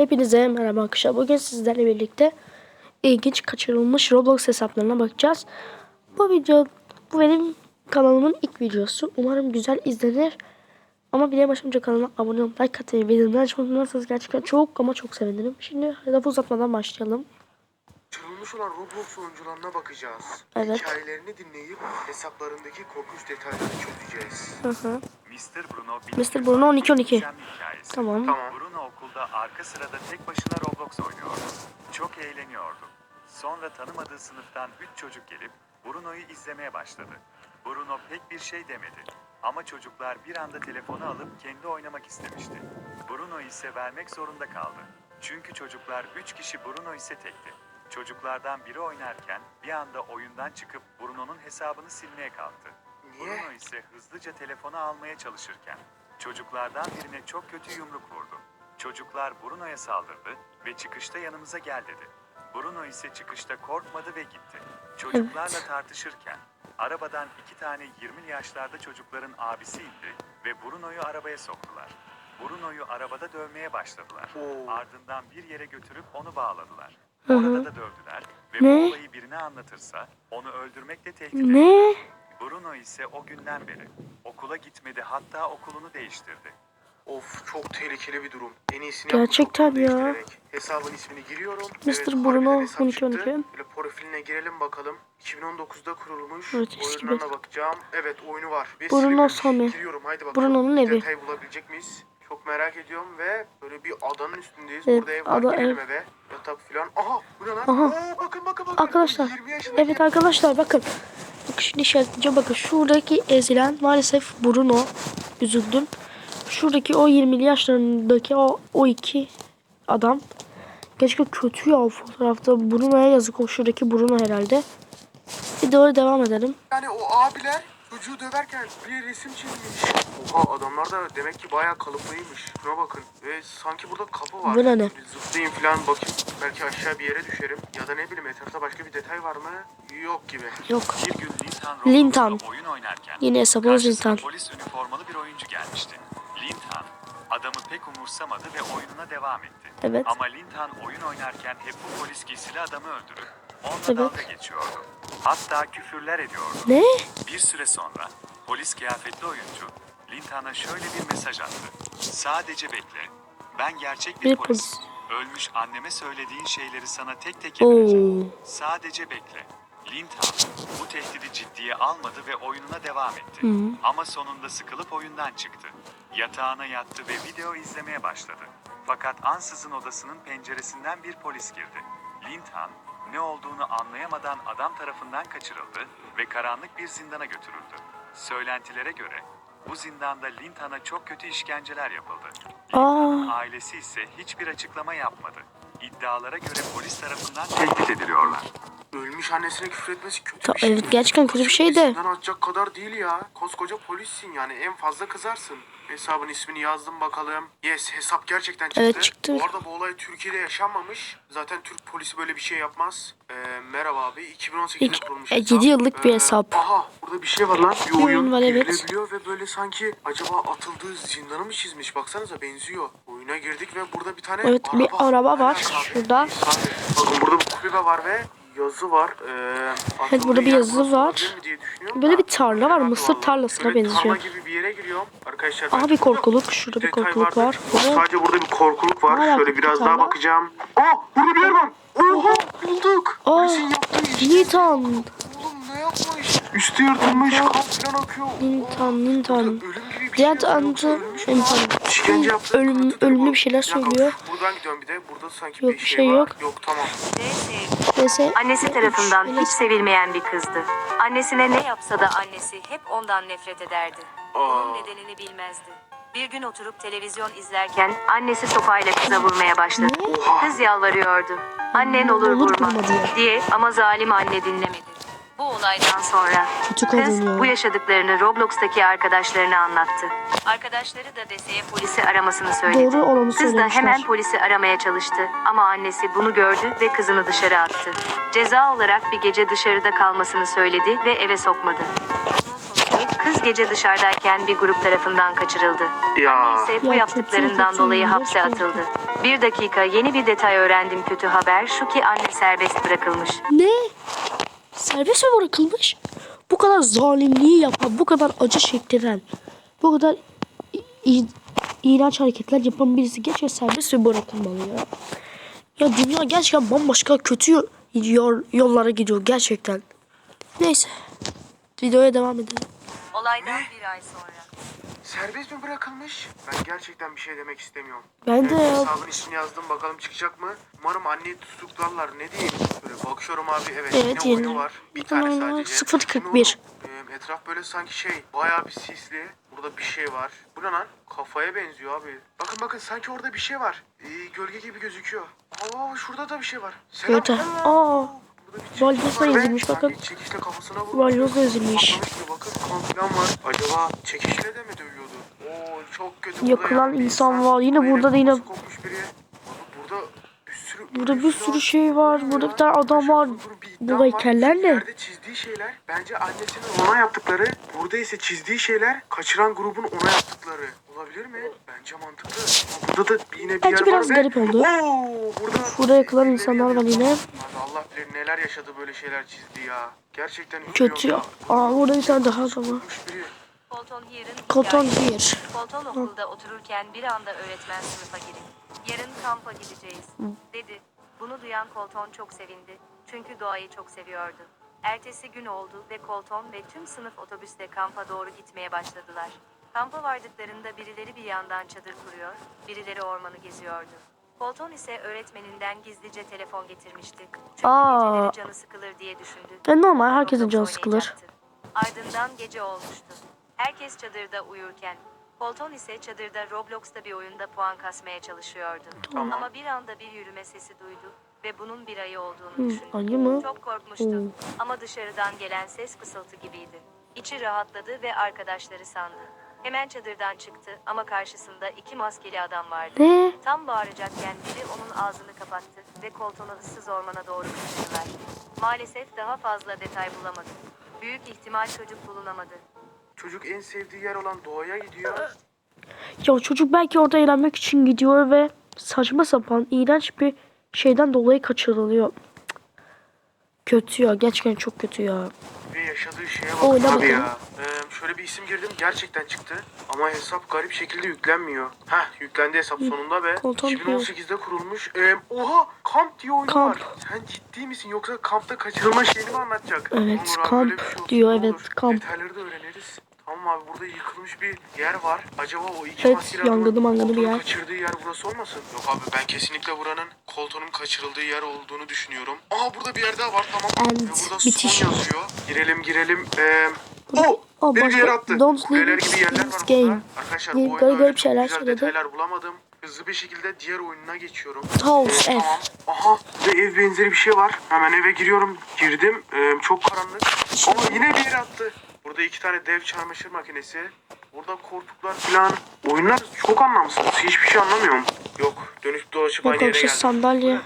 Hepinize merhaba arkadaşlar. Bugün sizlerle birlikte ilginç kaçırılmış Roblox hesaplarına bakacağız. Bu video, bu benim kanalımın ilk videosu. Umarım güzel izlenir. Ama bir de başımca kanalıma abone olmayı, like atmayı, bildirimleri açmayı unutmazsanız gerçekten çok ama çok sevinirim. Şimdi lafı uzatmadan başlayalım. Çırılmış olan Roblox oyuncularına bakacağız. Evet. Hikayelerini dinleyip hesaplarındaki korkunç detayları çözeceğiz. Hı hı. Mr. Bruno Mr. Bruno 12 12. gizemli hikayesi. Tamam. Tamam. Bruno okulda arka sırada tek başına Roblox oynuyordu. Çok eğleniyordu. Sonra tanımadığı sınıftan 3 çocuk gelip Bruno'yu izlemeye başladı. Bruno pek bir şey demedi. Ama çocuklar bir anda telefonu alıp kendi oynamak istemişti. Bruno ise vermek zorunda kaldı. Çünkü çocuklar 3 kişi Bruno ise tekti. Çocuklardan biri oynarken bir anda oyundan çıkıp Bruno'nun hesabını silmeye kalktı. Bruno ise hızlıca telefonu almaya çalışırken çocuklardan birine çok kötü yumruk vurdu. Çocuklar Bruno'ya saldırdı ve çıkışta yanımıza gel dedi. Bruno ise çıkışta korkmadı ve gitti. Çocuklarla tartışırken arabadan iki tane 20'li yaşlarda çocukların abisi indi ve Bruno'yu arabaya soktular. Bruno'yu arabada dövmeye başladılar. Oo. Ardından bir yere götürüp onu bağladılar. Hı hı. Orada da dövdüler ve Ne? bu olayı birine anlatırsa onu öldürmekle tehdit ettiler. Ne? Bruno ise o günden beri okula gitmedi hatta okulunu değiştirdi. Of çok tehlikeli bir durum. En iyisini Gerçekten yapmak ya. değiştirerek Hesabın ismini giriyorum. Mr. Bruno harbiden hesap 12 çıktı. 12. Böyle profiline girelim bakalım. 2019'da kurulmuş. Evet, eski bir- bakacağım. Evet oyunu var. Ve Bruno silmiş. Sami. Giriyorum haydi bakalım. Bruno'nun evi. Detay bulabilecek miyiz? Çok merak ediyorum ve böyle bir adanın üstündeyiz. Evet, Burada ev var. ada Girelim ev. eve. Yatak falan. Aha bu ne lan? Aha. Oo, bakın bakın bakın. Arkadaşlar, 20 yaşındaki Evet arkadaşlar bakın. Bakın şimdi işaretleyeceğim. Bakın şuradaki ezilen maalesef Bruno. Üzüldüm. Şuradaki o 20'li yaşlarındaki o, o iki adam. Gerçekten kötü ya o fotoğrafta. Bruno'ya yazık o şuradaki Bruno herhalde. Bir doğru devam edelim. Yani o abiler çocuğu döverken bir resim çizmiş. Oha adamlar da demek ki bayağı kalıplıymış. Şuna bakın. Ve sanki burada kapı var. Bu ne ne? Bir zıplayayım falan bakayım. Belki aşağı bir yere düşerim. Ya da ne bileyim etrafta başka bir detay var mı? Yok gibi. Yok. Bir gün Lintan Lintan. Oyun oynarken Yine hesabımız karşısına Lintan. polis üniformalı bir oyuncu gelmişti. Lintan adamı pek umursamadı ve oyununa devam etti. Evet. Ama Lintan oyun oynarken hep bu polis giysili adamı öldürüp onunla Evet. dalga geçiyordu. Hatta küfürler ediyordu. Ne? Bir süre sonra polis kıyafetli oyuncu Lintan'a şöyle bir mesaj attı. Sadece bekle. Ben gerçek bir, Bir polis. polis. Ölmüş anneme söylediğin şeyleri sana tek tek Oo. yazacağım. Sadece bekle. Lintan bu tehdidi ciddiye almadı ve oyununa devam etti. Hı. Ama sonunda sıkılıp oyundan çıktı. Yatağına yattı ve video izlemeye başladı. Fakat ansızın odasının penceresinden bir polis girdi. Lintan ne olduğunu anlayamadan adam tarafından kaçırıldı ve karanlık bir zindana götürüldü. Söylentilere göre bu zindanda Lintan'a çok kötü işkenceler yapıldı. Lintan'ın Aa. ailesi ise hiçbir açıklama yapmadı. İddialara göre polis tarafından tehdit ediliyorlar. Ölmüş annesine küfür etmesi kötü Ta- bir şey. evet, gerçekten kötü bir şey de. Zindan atacak kadar değil ya. Koskoca polissin yani en fazla kızarsın. Hesabın ismini yazdım bakalım. Yes hesap gerçekten çıktı. Evet, çıktı. Bu arada bu olay Türkiye'de yaşanmamış. Zaten Türk polisi böyle bir şey yapmaz. Ee, merhaba abi 2018'de İlk- kurulmuş e, hesap. yedi yıllık bir hesap. Aha burada bir şey var lan. Bir oyun var, evet. ve böyle sanki acaba atıldığı zindanı mı çizmiş? Baksanıza benziyor. Oyuna girdik ve burada bir tane Evet, bir araba var şurada. Bakın burada bir kulübe var ve yazı var. Ee, Evet, burada bir yazı var. Böyle bir tarla var, mısır tarlasına benziyor. Gibi bir yere giriyorum. Arkadaşlar Aha, bir korkuluk. Şurada bir korkuluk var. Evet. Sadece burada bir korkuluk var. Hala Şöyle bir biraz daha bakacağım. Aa burada bir yer var. Oha bulduk. Aa. Oğlum ne yapmış? Üstü yırtılmış, kan falan akıyor. Burada gibi bir şey Diğer yazıyor. antı İşkence yaptı. ölüm, ölümlü bir şeyler söylüyor. Buradan gidiyorum bir de. Burada sanki Yok, bir şey, şey var. yok. Yok tamam. Neyse. Annesi tarafından hiç sevilmeyen bir kızdı. Annesine ne yapsa da annesi hep ondan nefret ederdi. Bunun nedenini bilmezdi. Bir gün oturup televizyon izlerken annesi sopayla kıza vurmaya başladı. Kız yalvarıyordu. Annen olur Olur vurma vurma diye. diye ama zalim anne dinlemedi. Bu olaydan sonra Kötü kız kadın ya. bu yaşadıklarını Roblox'taki arkadaşlarına anlattı. Arkadaşları da deseye polisi aramasını söyledi. Doğru olanı Kız da söylemişler. hemen polisi aramaya çalıştı ama annesi bunu gördü ve kızını dışarı attı. Ceza olarak bir gece dışarıda kalmasını söyledi ve eve sokmadı. Kız gece dışarıdayken bir grup tarafından kaçırıldı. Ya. ise bu Ya yaptıklarından kötü, dolayı kötü, hapse kötü. atıldı. Bir dakika yeni bir detay öğrendim kötü haber şu ki anne serbest bırakılmış. Ne? Serbest mi bırakılmış? Bu kadar zalimliği yapan, bu kadar acı çektiren, bu kadar iğrenç hareketler yapan birisi gerçekten serbest mi bırakılmalı ya? Ya dünya gerçekten bambaşka kötü yo- yol, yollara gidiyor gerçekten. Neyse. Videoya devam edelim. Olaydan bir ay sonra. Serbest mi bırakılmış? Ben gerçekten bir şey demek istemiyorum. Ben de ya. Hesabın ismini yazdım bakalım çıkacak mı? Umarım anneyi tutuklarlar ne diyeyim. Böyle bakıyorum abi evet, Evet, yine yeni. oyunu var. Bir tane Tamam, sadece. 0.41. Şimdi oğlum, e, etraf böyle sanki şey bayağı bir sisli. Burada bir şey var. Bu ne lan? Kafaya benziyor abi. Bakın bakın sanki orada bir şey var. Ee, gölge gibi gözüküyor. Aa şurada da bir şey var. Selam. Evet. Aa. Burada bir var ve ezilmiş, bakın. Çekişle kafasına ezilmiş. Patlamış gibi bakın kan falan var. Acaba çekişle de mi dövüyordu? Oo çok kötü. Yakılan yani insan var. Yine burada da yine- Burada bir sürü Burada bir sürü var. şey var. Bu Burada bir tane adam var. Bu heykeller ne? Çizdiği şeyler bence annesinin ona yaptıkları. Burada ise çizdiği şeyler kaçıran grubun ona yaptıkları. Olabilir mi? Bence mantıklı. Ama Burada da yine bir Bence yer biraz var ve- garip oldu. Oo, burada, Burada yakılan insanlar var yine. Allah bilir neler yaşadı böyle şeyler çizdi ya. Gerçekten Kötü ya. Aa burada bir tane daha var. Hear'ın Colton hikayesi. Hear. Colton okulda otururken bir anda öğretmen sınıfa girip yarın kampa gideceğiz dedi. Bunu duyan Colton çok sevindi. Çünkü doğayı çok seviyordu. Ertesi gün oldu ve Colton ve tüm sınıf otobüsle kampa doğru gitmeye başladılar. Kampa vardıklarında birileri bir yandan çadır kuruyor, birileri ormanı geziyordu. Colton ise öğretmeninden gizlice telefon getirmişti. Çünkü Aa. geceleri canı sıkılır diye düşündü. E normal herkesin canı sıkılır. oynayacaktı. Ardından gece olmuştu. Herkes çadırda uyurken, Colton ise çadırda Roblox'ta bir oyunda puan kasmaya çalışıyordu. Tamam. Ama bir anda bir yürüme sesi duydu ve bunun bir ayı olduğunu Hı, düşündü. ayı mı? Çok korkmuştu Oo. ama dışarıdan gelen ses fısıltı gibiydi. İçi rahatladı ve arkadaşları sandı. Hemen çadırdan çıktı ama karşısında iki maskeli adam vardı. Ne? Tam bağıracakken biri onun ağzını kapattı ve koltuğunu ıssız ormana doğru kaçırdılar. Maalesef daha fazla detay bulamadı. Büyük ihtimal çocuk bulunamadı. Çocuk en sevdiği yer olan doğaya gidiyor. Ya çocuk belki orada eğlenmek için gidiyor ve saçma sapan iğrenç bir şeyden dolayı kaçırılıyor. Kötü ya. Gerçekten çok kötü ya. Ve yaşadığı şeye Oyna bakın abi bakalım. ya. Ee, şöyle bir isim girdim gerçekten çıktı. Ama hesap garip şekilde yüklenmiyor. Heh yüklendi hesap sonunda ve Koltuğun 2018'de kurulmuş. Ee, oha kamp diye oyunu Kamp. var. Sen ciddi misin yoksa kampta kaçırılma şeyini mi anlatacak? Evet, abi, kamp böyle bir şey diyor, ne evet, olur. kamp. Detayları da öğreniriz. Tamam abi burada yıkılmış bir yer var. Acaba o iki Evet, maskeli adamın yangını mangını bir koltuğunu yer. kaçırdığı yer burası olmasın? Yok abi ben kesinlikle buranın koltuğunun kaçırıldığı yer olduğunu düşünüyorum. Aa burada bir yer daha var tamam. And Ve burada bitiş. son yazıyor. Girelim girelim. Ee, o Aa, beni bir başka- yere attı. Don't Kuleler leave gibi yerler var this burada. game. Arkadaşlar Garip- bu oyunda garip öyle garip çok şeyler güzel söyledi. detaylar bulamadım. Hızlı bir şekilde diğer oyununa geçiyorum. House F. Tamam. Aha burada ev benzeri bir şey var. Hemen eve giriyorum. Girdim. Ee, çok karanlık. Ama yine bir yere attı. Burada iki tane dev çamaşır makinesi. Burada koltuklar falan. Oyunlar çok anlamsız. Hiçbir şey anlamıyorum. Yok. Dönüp dolaşıp Yok aynı yere geldim. sandalye.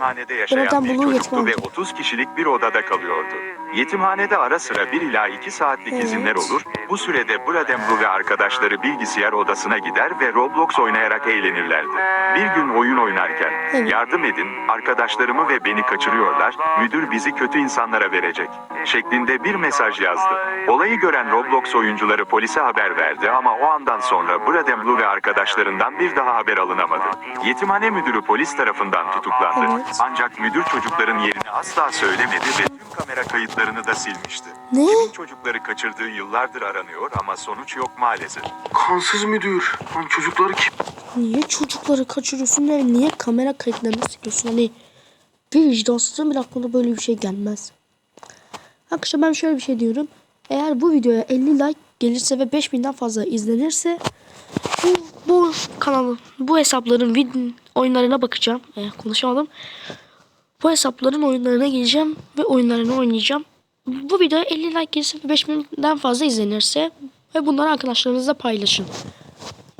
Yetimhanede yaşayan bir çocuktu yetmem. ve 30 kişilik bir odada kalıyordu. Yetimhanede ara sıra 1 ila 2 saatlik Evet. izinler olur. Bu sürede Brademlu ve arkadaşları bilgisayar odasına gider ve Roblox oynayarak eğlenirlerdi. Bir gün oyun oynarken, Evet. yardım edin, arkadaşlarımı ve beni kaçırıyorlar, müdür bizi kötü insanlara verecek, şeklinde bir mesaj yazdı. Olayı gören Roblox oyuncuları polise haber verdi ama o andan sonra Brademlu ve arkadaşlarından bir daha haber alınamadı. Yetimhane müdürü polis tarafından tutuklandı. Evet. Ancak müdür çocukların yerini asla söylemedi ve tüm kamera kayıtlarını da silmişti. Ne? Kimin çocukları kaçırdığı yıllardır aranıyor ama sonuç yok maalesef. Kansız müdür. Lan çocukları kim? Niye çocukları kaçırıyorsun ve niye kamera kayıtlarını siliyorsun? Hani bir vicdansızın bir aklına böyle bir şey gelmez. Arkadaşlar ben şöyle bir şey diyorum. Eğer bu videoya 50 like gelirse ve 5000'den fazla izlenirse bu, bu kanalın, bu hesapların vid- oyunlarına bakacağım. Eh, konuşamadım. Bu hesapların oyunlarına gireceğim ve oyunlarını oynayacağım. Bu videoya 50 like gelirse ve 5000'den fazla izlenirse ve bunları arkadaşlarınızla paylaşın.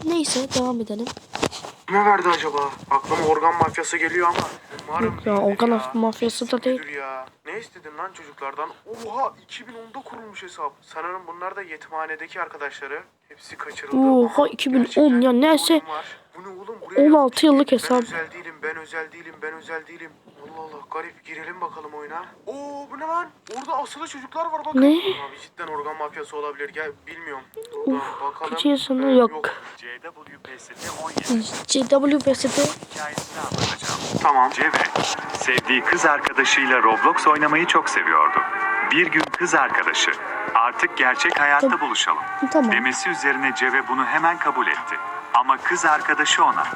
Neyse devam edelim. Kime verdi acaba? Aklıma organ mafyası geliyor ama. Umarım Yok ya, organ ya. mafyası da değil. Ya. Ne? istedin lan çocuklardan? Oha 2010'da kurulmuş hesap. Sanırım bunlar da yetimhanedeki arkadaşları. Hepsi kaçırıldı. Oha, Aha, 2010 gerçekten ya, neyse. Bu ne oğlum? Buraya 16 yıllık Ben hesap. özel değilim, ben özel değilim, ben özel değilim. Allah Allah garip girelim bakalım oyuna. Oo bu ne lan? Orada asılı çocuklar var bakın. Ne? Abi cidden organ mafyası olabilir. Gel bilmiyorum. Burada bakalım. kaç yaşında? Ee, Yok. CWPS'te 17 CWPS'de hikayesini anlatacağım. Tamam. Ceve, sevdiği kız arkadaşıyla Roblox oynamayı çok seviyordu. Bir gün kız arkadaşı, artık gerçek hayatta buluşalım. tamam. Demesi üzerine Ceve bunu hemen kabul etti. Ama kız arkadaşı ona,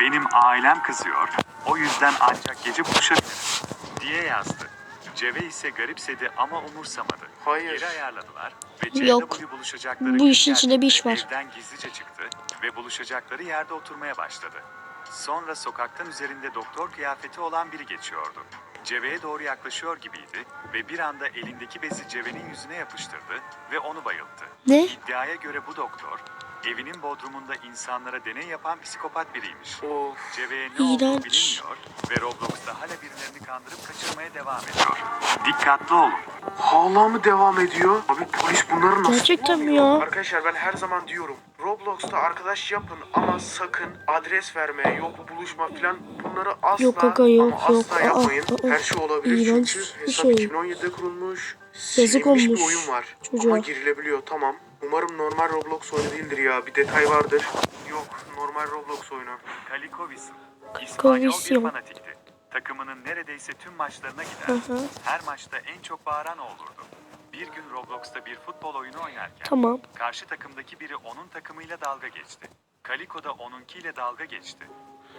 benim ailem kızıyor, o yüzden ancak gece buluşabiliriz diye yazdı. Ceve ise garipsedi ama umursamadı. Hayır. Yeri ayarladılar ve Yok. Buluşacakları Bu gün işin içinde bir iş var. Evden gizlice çıktı ve buluşacakları yerde oturmaya başladı. Sonra sokaktan üzerinde doktor kıyafeti olan biri geçiyordu. Ceve'ye doğru yaklaşıyor gibiydi ve bir anda elindeki bezi Ceve'nin yüzüne yapıştırdı ve onu bayılttı. Ne? İddiaya göre bu doktor, evinin bodrumunda insanlara deney yapan psikopat biriymiş. Of. Ceve'ye ne olduğu İğrenç. bilinmiyor ve Roblox'ta hala birilerini kandırıp kaçırmaya devam ediyor. Dikkatli olun. Hala mı devam ediyor? Abi polis bunları nasıl Gerçekten mi ya? Arkadaşlar ben her zaman diyorum. Roblox'ta arkadaş yapın ama sakın adres verme, yok buluşma falan bunları asla Yok aga, yok, ama yok. asla Aa, yapmayın. aa, Her şey olabilir iğrenç çünkü bir hesap şey. 2017'de kurulmuş. Yazık Silinmiş olmuş bir oyun var. çocuğa. Ama girilebiliyor tamam. Umarım normal Roblox oyunu değildir ya. Bir detay vardır. Yok normal Roblox oyunu. Kalikovis'in. İspanyol bir fanatikti. Takımının neredeyse tüm maçlarına gider. Hı hı. Her maçta en çok bağıran o olurdu. Bir gün Roblox'ta bir futbol oyunu oynarken Tamam. karşı takımdaki biri onun takımıyla dalga geçti. Kaliko da onunkiyle dalga geçti.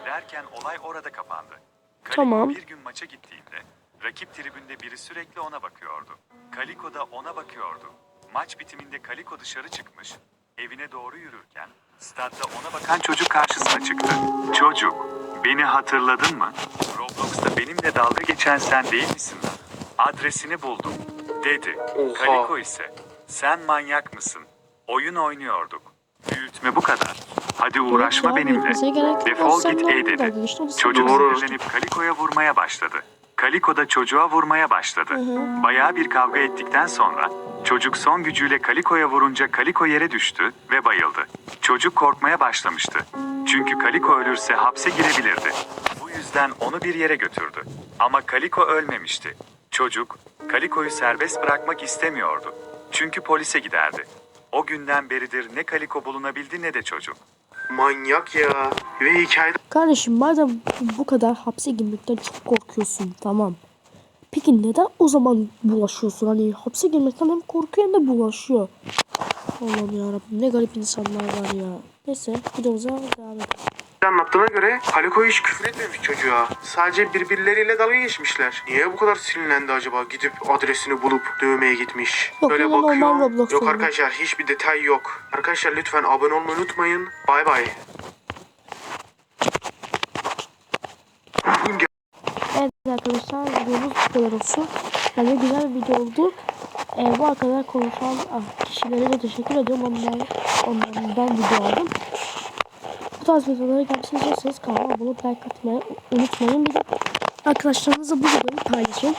Derken olay orada kapandı. Kaliko Tamam. bir gün maça gittiğinde rakip tribünde biri sürekli ona bakıyordu. Kaliko da ona bakıyordu. Maç bitiminde Kaliko dışarı çıkmış. Evine doğru yürürken statta ona bakan çocuk karşısına çıktı. Çocuk, beni hatırladın mı? Roblox'ta benimle dalga geçen sen değil misin? Adresini buldum, dedi. Oha. Kaliko ise, sen manyak mısın? Oyun oynuyorduk. Büyütme bu kadar. Hadi uğraşma benimle. yok. Defol git ey dedi. Çocuk sinirlenip Kaliko'ya vurmaya başladı. Kaliko da çocuğa vurmaya başladı. Bayağı bir kavga ettikten sonra çocuk son gücüyle Kaliko'ya vurunca Kaliko yere düştü ve bayıldı. Çocuk korkmaya başlamıştı. Çünkü Kaliko ölürse hapse girebilirdi. Bu yüzden onu bir yere götürdü. Ama Kaliko ölmemişti. Çocuk Kaliko'yu serbest bırakmak istemiyordu. Çünkü polise giderdi. O günden beridir ne Kaliko bulunabildi ne de çocuk. Manyak ya. Ve hikayede Kardeşim madem bu kadar hapse girmekten çok korkuyorsun tamam. Peki neden o zaman bulaşıyorsun? Hani hapse girmekten hem korkuyor hem de bulaşıyor. Allah'ım yarabbim ne garip insanlar var ya. Neyse videomuza devam edelim. Anlattığına göre Kaliko hiç küfür etmemiş çocuğa. Sadece birbirleriyle dalga geçmişler. Niye bu kadar sinirlendi acaba? Gidip adresini bulup dövmeye gitmiş. Yok, Böyle bakıyor. Yok arkadaşlar hiçbir detay yok. Arkadaşlar lütfen abone olmayı unutmayın. Bay bay. Evet arkadaşlar videomuz bu kadar olsun. Bence güzel bir video oldu. Ee, bu kadar konuşan ah, kişilere de teşekkür ediyorum. Ondan, onlardan video aldım. Bu tarz videolara gelmesini istiyorsanız kanalıma abone olup like atmayı unutmayın. Bir de arkadaşlarınızla bu videoyu paylaşın.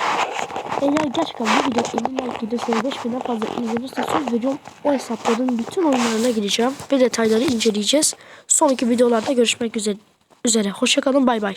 Eğer gerçekten bu video 50 like gelirse 5000'den fazla izlenirse söz veriyorum o hesapların bütün oyunlarına gireceğim ve detayları inceleyeceğiz. Sonraki videolarda görüşmek üzere. üzere. Hoşçakalın bay bay.